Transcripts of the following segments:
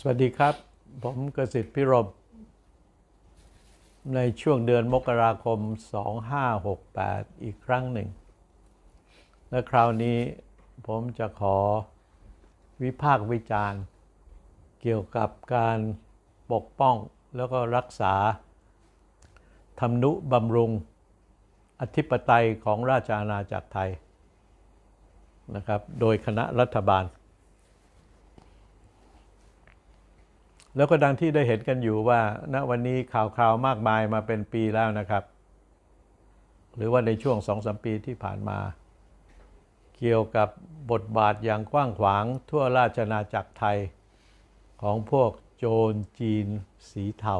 สวัสดีครับ ผมกสิทธิ์พิรม ในช่วงเดือนมกราคม 2568 อีกครั้งหนึ่ง และคราวนี้ผมจะขอวิพากษ์วิจารณ์ เกี่ยวกับการปกป้องแล้วก็รักษาธรรมนุบำรุง อธิปไตยของราชอาณาจักรไทยนะครับ โดยคณะรัฐบาล แล้วก็ดังที่ได้เห็นกันอยู่ว่าณวันนี้ข่าวคราวมากมายมาเป็นปีแล้วนะครับ หรือว่าในช่วงสองสมปีที่ผ่านมา เกี่ยวกับบทบาทอย่างกว้างขวางทั่วราชอาณาจักรไทย ของพวกโจรจีนสีเทา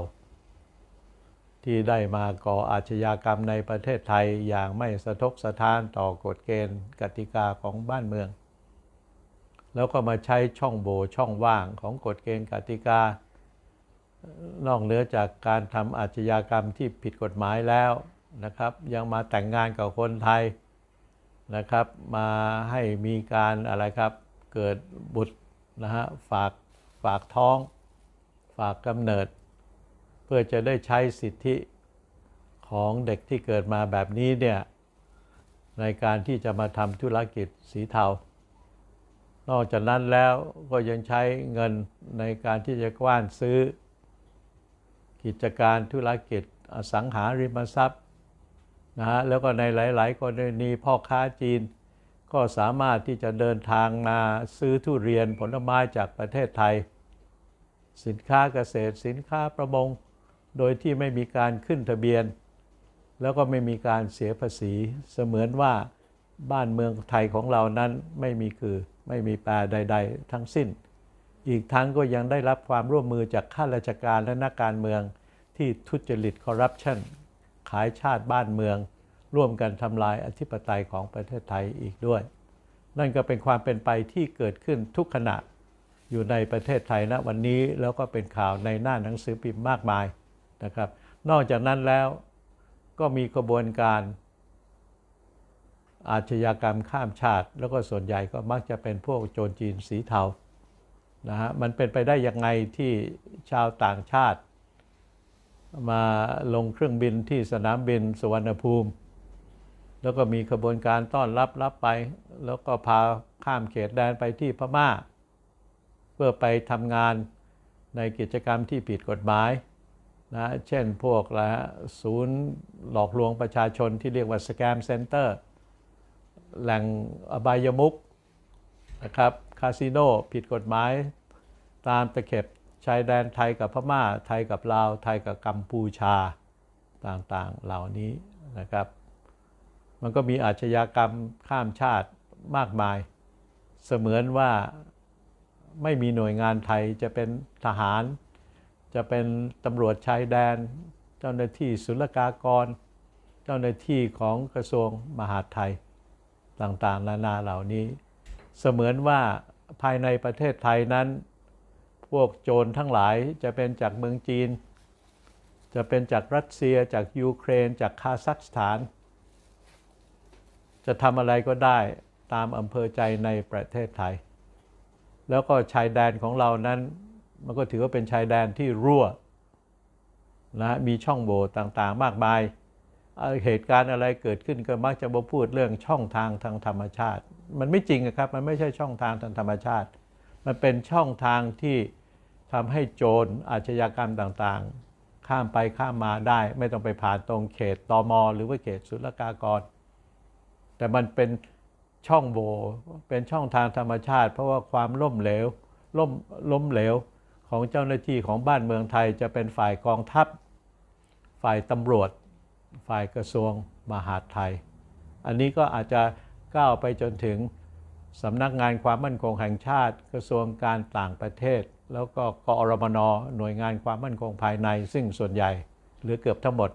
ที่ได้มาก่ออาชญากรรมในประเทศไทยอย่างไม่สะทกสะท้านต่อกฎเกณฑ์กติกาของบ้านเมือง แล้วก็มาใช้ช่องโหว่ช่องว่างของกฎเกณฑ์กติกา นอกเหนือจากการทำอาชญากรรมที่ผิดกฎหมายแล้วนะครับ ยังมาแต่งงานกับคนไทยนะครับ มาให้มีการอะไรครับเกิดบุตรนะฮะฝากฝากท้อง ฝากกำเนิด เพื่อจะได้ใช้สิทธิของเด็กที่เกิดมาแบบนี้เนี่ยในการที่จะมาทำธุรกิจสีเทา นอกจากนั้นแล้วก็ยังใช้เงินในการที่จะกว้านซื้อ กิจการธุรกิจอสังหาริมทรัพย์นะฮะแล้วก็ในหลาย ๆ กรณีพ่อค้าจีน ก็สามารถที่จะเดินทางมาซื้อทุเรียนผลไม้จากประเทศไทย สินค้าเกษตรสินค้าประมง โดยที่ไม่มีการขึ้นทะเบียน แล้วก็ไม่มีการเสียภาษีเสมือนว่าบ้านเมืองไทยของเรานั้นไม่มีคือไม่มีแปรใด ๆ ทั้งสิ้น อีกทั้งก็ยังได้รับความร่วมมือจากข้าราชการและนักการเมือง ที่ทุจริตคอร์รัปชันขายชาติบ้านเมือง ร่วมกันทำลายอธิปไตยของประเทศไทยอีกด้วย นั่นก็เป็นความเป็นไปที่เกิดขึ้นทุกขณะ อยู่ในประเทศไทยณวันนี้แล้วก็เป็นข่าวในหน้าหนังสือพิมพ์มากมายนะครับ นอกจากนั้นแล้วก็มีกระบวนการอาชญากรรมข้ามชาติ แล้วก็ส่วนใหญ่ก็มักจะเป็นพวกโจรจีนสีเทา นะฮะมันเป็นไปได้ยังไงที่ชาวต่างชาติ มาลงเครื่องบินที่สนามบินสุวรรณภูมิ แล้วก็มีขบวนการต้อนรับรับไป แล้วก็พาข้ามเขตแดนไปที่พม่า เพื่อไปทำงานในกิจกรรมที่ผิดกฎหมายนะเช่นพวกละศูนย์หลอกลวงประชาชนที่เรียกว่าสแกมเซ็นเตอร์แหล่งอบายมุกนะครับ คาสิโนผิดกฎหมาย ตามตะเข็บชายแดนไทยกับพม่า ไทยกับลาว ไทยกับกัมพูชาต่างๆเหล่านี้นะครับ มันก็มีอาชญากรรมข้ามชาติมากมาย เสมือนว่าไม่มีหน่วยงานไทยจะเป็นทหาร จะเป็นตำรวจชายแดน เจ้าหน้าที่ศุลกากร เจ้าหน้าที่ของกระทรวงมหาดไทยต่างๆนานาเหล่านี้ เสมือนว่าภายในประเทศไทยนั้น พวกโจรทั้งหลายจะเป็นจากเมืองจีน จะเป็นจากรัสเซียจากยูเครน จากคาซัคสถาน จะทำอะไรก็ได้ตามอำเภอใจในประเทศไทย แล้วก็ชายแดนของเรานั้น มันก็ถือว่าเป็นชายแดนที่รั่วนะมีช่องโหว่ต่างๆ มากมาย เหตุการณ์อะไรเกิดขึ้นก็มักจะมาพูดเรื่องช่องทางทางธรรมชาติ มันไม่จริงครับ มันไม่ใช่ช่องทางทางธรรมชาติ มันเป็นช่องทางที่ทำให้โจรอาชญากรรมต่างๆ ข้ามไปข้ามมาได้ ไม่ต้องไปผ่านตรงเขตตอมหรือว่าเขตศุลกากร แต่มันเป็นช่องโหว่เป็นช่องทางธรรมชาติ เพราะว่าความล่มเหลวล่มล้มเหลวของเจ้าหน้าที่ของบ้านเมืองไทยจะเป็นฝ่ายกองทัพ ฝ่ายตำรวจ ฝ่ายกระทรวงมหาดไทย อันนี้ก็อาจจะก้าวไปจนถึงสำนักงานความมั่นคงแห่งชาติ กระทรวงการต่างประเทศ แล้วก็กอรมนหน่วยงานความมั่นคงภายใน ซึ่งส่วนใหญ่หรือเกือบทั้งหมด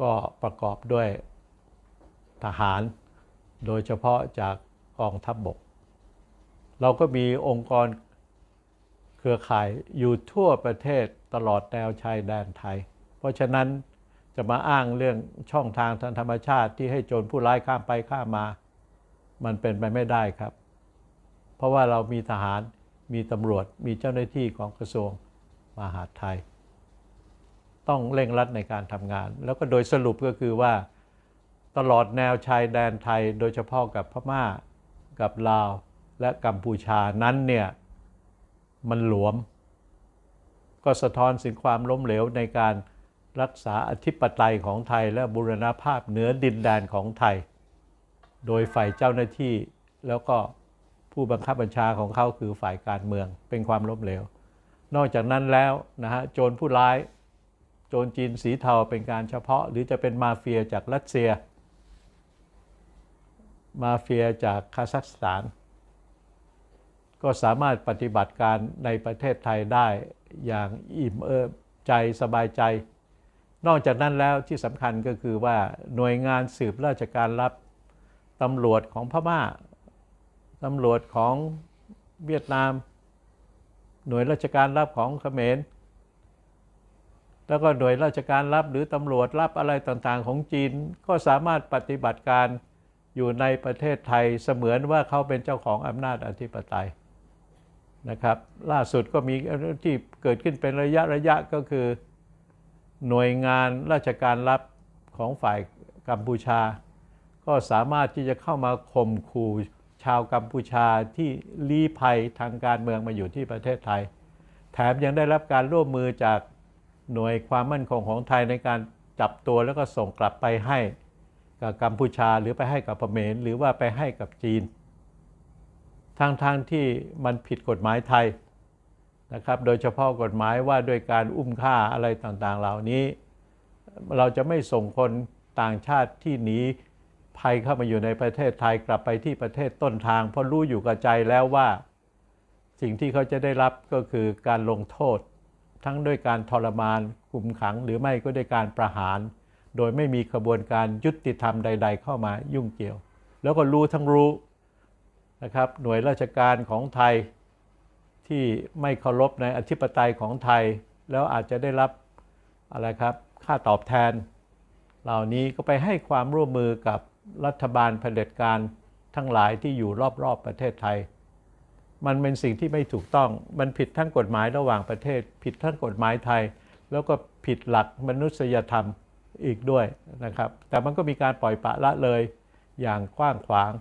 ก็ประกอบด้วยทหาร โดยเฉพาะจากกองทัพบบก เราก็มีองค์กรเครือข่ายอยู่ทั่วประเทศตลอดแนวชายแดนไทย เพราะฉะนั้น จะมาอ้างเรื่องช่องทางทางธรรมชาติที่ให้โจรผู้ร้ายข้ามไปข้ามมา มันเป็นไปไม่ได้ครับ เพราะว่าเรามีทหารมีตำรวจมีเจ้าหน้าที่ของกระทรวงมหาดไทย ต้องเร่งรัดในการทำงาน แล้วก็โดยสรุปก็คือว่าตลอดแนวชายแดนไทย โดยเฉพาะกับพม่ากับลาวและกัมพูชานั้นเนี่ยมันหลวม ก็สะท้อนถึงความล้มเหลวในการ รักษาอธิปไตยของไทยและบูรณภาพเหนือดินแดนของไทย โดยฝ่ายเจ้าหน้าที่แล้วก็ผู้บังคับบัญชาของเขาคือฝ่ายการเมืองเป็นความล้มเหลว นอกจากนั้นแล้วนะฮะโจรผู้ร้าย โจรจีนสีเทาเป็นการเฉพาะ หรือจะเป็นมาเฟียจากรัสเซีย มาเฟียจากคาซัคสถาน ก็สามารถปฏิบัติการในประเทศไทยได้อย่างอิ่มเอิบใจสบายใจ นอกจากนั้นแล้วที่สำคัญก็คือว่าหน่วยงานสืบราชการรับตำรวจของพม่าตำรวจของเวียดนาม หน่วยราชการรับของเขมร แล้วก็หน่วยราชการรับหรือตำรวจรับอะไรต่างๆ ของจีนก็สามารถปฏิบัติการอยู่ในประเทศไทยเสมือนว่าเขาเป็นเจ้าของอำนาจอธิปไตยนะครับ ล่าสุดก็มีที่เกิดขึ้นเป็นระยะระยะก็คือ หน่วยงานราชการรับของฝ่ายกัมพูชา ก็สามารถที่จะเข้ามาข่มขู่ชาวกัมพูชาที่ลี้ภัยทางการเมืองมาอยู่ที่ประเทศไทย แถมยังได้รับการร่วมมือจากหน่วยความมั่นคงของไทยในการจับตัวแล้วก็ส่งกลับไปให้กับกัมพูชาหรือไปให้กับเขมรหรือว่าไปให้กับจีนทางทางที่มันผิดกฎหมายไทย นะครับโดยเฉพาะกฎหมายว่าด้วยการอุ้มฆ่าอะไรต่างๆ เหล่านี้ เราจะไม่ส่งคนต่างชาติที่หนีภัยเข้ามาอยู่ในประเทศไทยกลับไปที่ประเทศต้นทาง เพราะรู้อยู่กับใจแล้วว่า สิ่งที่เขาจะได้รับก็คือการลงโทษ ทั้งด้วยการทรมานคุมขัง หรือไม่ก็ด้วยการประหาร โดยไม่มีกระบวนการยุติธรรมใด ๆ เข้ามายุ่งเกี่ยว แล้วก็รู้ทั้งรู้นะครับหน่วยราชการของไทย ที่ไม่เคารพในอธิปไตยของไทย แล้วอาจจะได้รับอะไรครับค่าตอบแทน เหล่านี้ก็ไปให้ความร่วมมือกับรัฐบาลเผด็จการทั้งหลายที่อยู่รอบๆประเทศไทย มันเป็นสิ่งที่ไม่ถูกต้อง มันผิดทั้งกฎหมายระหว่างประเทศ ผิดทั้งกฎหมายไทย แล้วก็ผิดหลักมนุษยธรรมอีกด้วยนะครับ แต่มันก็มีการปล่อยปะละเลยอย่างกว้างขวาง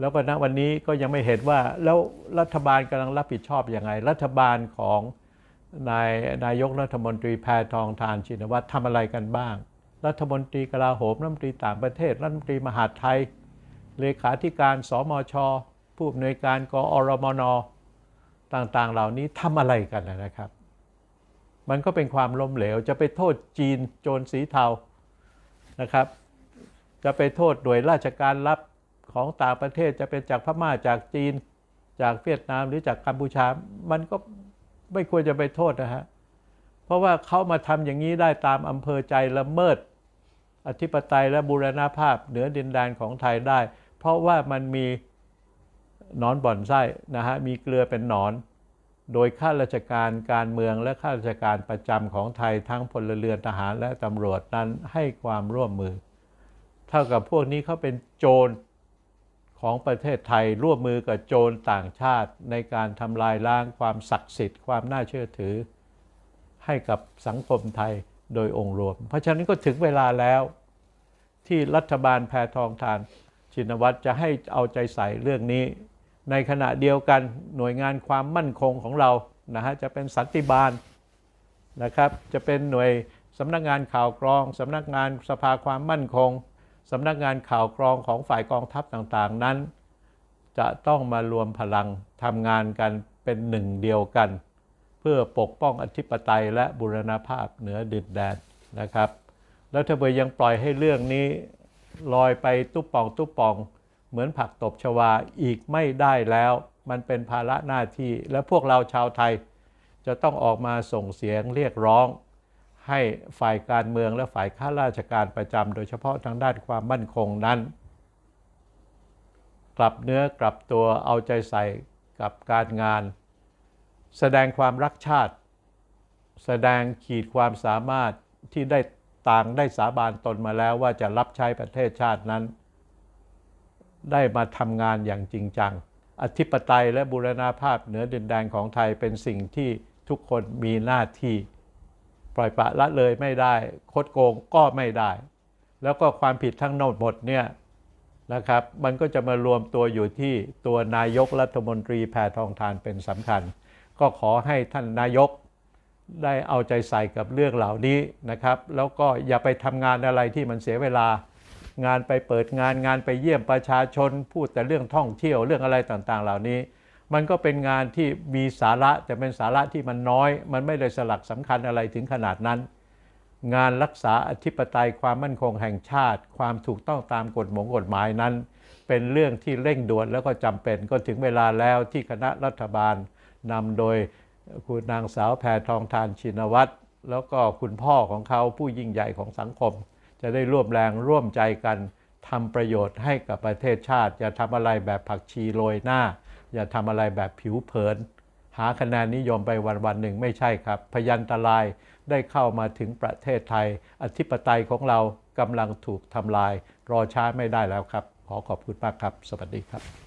แล้วก็ณวันนี้ก็ยังไม่เห็นว่าแล้วรัฐบาลกำลังรับผิดชอบอยังไง รัฐบาลของนายนายกรัฐมนตรีแพทองทานชินวัตรทำอะไรกันบ้าง รัฐมนตรีกลาโหมรัฐมนตรีต่างประเทศรัฐมนตรีมหาดไทย เลขาธิการสมช ผู้อำนวยการกอรมนต่างๆ เหล่านี้ทำอะไรกันนะครับ มันก็เป็นความล้มเหลวจะไปโทษจีนโจรสีเทานะครับ จะไปโทษหน่วยราชการรับ ของต่างประเทศจะเป็นจากพม่าจากจีน จากเวียดนามหรือจากกัมพูชา มันก็ไม่ควรจะไปโทษนะฮะ เพราะว่าเขามาทำอย่างนี้ได้ตามอำเภอใจละเมิด อธิปไตยและบูรณาภาพเหนือดินแดนของไทยได้ เพราะว่ามันมีนอนบ่อนไส้นะฮะมีเกลือเป็นหนอน โดยข้าราชการการเมืองและข้าราชการประจำของไทยทั้งพลเรือนทหารและตำรวจนั้นให้ความร่วมมือ เท่ากับพวกนี้เขาเป็นโจร ของประเทศไทยร่วมมือกับโจรต่างชาติในการทำลายล้างความศักดิ์สิทธิ์ความน่าเชื่อถือ ให้กับสังคมไทยโดยองค์รวม เพราะฉะนั้นก็ถึงเวลาแล้ว ที่รัฐบาลแพทองทาน ชินวัตรจะให้เอาใจใส่เรื่องนี้ ในขณะเดียวกันหน่วยงานความมั่นคงของเรานะฮะจะเป็นสันติบาลนะครับ จะเป็นหน่วยสำนักงานข่าวกรองสำนักงานสภาความมั่นคง สำนักงานข่าวกรองของฝ่ายกองทัพต่างๆนั้น จะต้องมารวมพลังทำงานกันเป็นหนึ่งเดียวกัน เพื่อปกป้องอธิปไตยและบุรณภาพเหนือดินแดนนะครับ แล้วถ้าเบอยังปล่อยให้เรื่องนี้ลอยไปตุ๊บป่องตุ๊บป่อง เหมือนผักตบชวาอีกไม่ได้แล้ว มันเป็นภาระหน้าที่และพวกเราชาวไทย จะต้องออกมาส่งเสียงเรียกร้อง ให้ฝ่ายการเมืองและฝ่ายข้าราชการประจำโดยเฉพาะทางด้านความมั่นคงนั้น กลับเนื้อกลับตัวเอาใจใส่กับการงาน แสดงความรักชาติ แสดงขีดความสามารถที่ได้ต่างได้สาบานตนมาแล้วว่าจะรับใช้ประเทศชาตินั้น ได้มาทำงานอย่างจริงจัง อธิปไตยและบูรณาภาพเหนือดินแดนของไทยเป็นสิ่งที่ทุกคนมีหน้าที่ ปล่อยปละละเลยไม่ได้ คดโกงก็ไม่ได้ แล้วก็ความผิดทั้งหมดเนี่ยนะครับ มันก็จะมารวมตัวอยู่ที่ตัวนายกรัฐมนตรีแพทองทานเป็นสำคัญ ก็ขอให้ท่านนายกได้เอาใจใส่กับเรื่องเหล่านี้นะครับ แล้วก็อย่าไปทำงานอะไรที่มันเสียเวลา งานไปเปิดงานงานไปเยี่ยมประชาชน พูดแต่เรื่องท่องเที่ยวเรื่องอะไรต่างๆ เหล่านี้ มันก็เป็นงานที่มีสาระแต่เป็นสาระที่มันน้อย มันไม่ได้สลักสำคัญอะไรถึงขนาดนั้น งานรักษาอธิปไตยความมั่นคงแห่งชาติ ความถูกต้องตามกฎหมงกฎหมายนั้น เป็นเรื่องที่เร่งด่วนแล้วก็จำเป็นก็ถึงเวลาแล้วที่คณะรัฐบาลนำโดยคุณนางสาวแพทองทานชินวัตรแล้วก็คุณพ่อของเขาผู้ยิ่งใหญ่ของสังคม จะได้ร่วมแรงร่วมใจกันทำประโยชน์ให้กับประเทศชาติอย่าทำอะไรแบบผักชีโรยหน้า อย่าทำอะไรแบบผิวเผิน หาคะแนนนิยมไปวันวันหนึ่งไม่ใช่ครับ พยันตรายได้เข้ามาถึงประเทศไทย อธิปไตยของเรากำลังถูกทำลาย รอช้าไม่ได้แล้วครับ ขอขอบคุณมากครับ สวัสดีครับ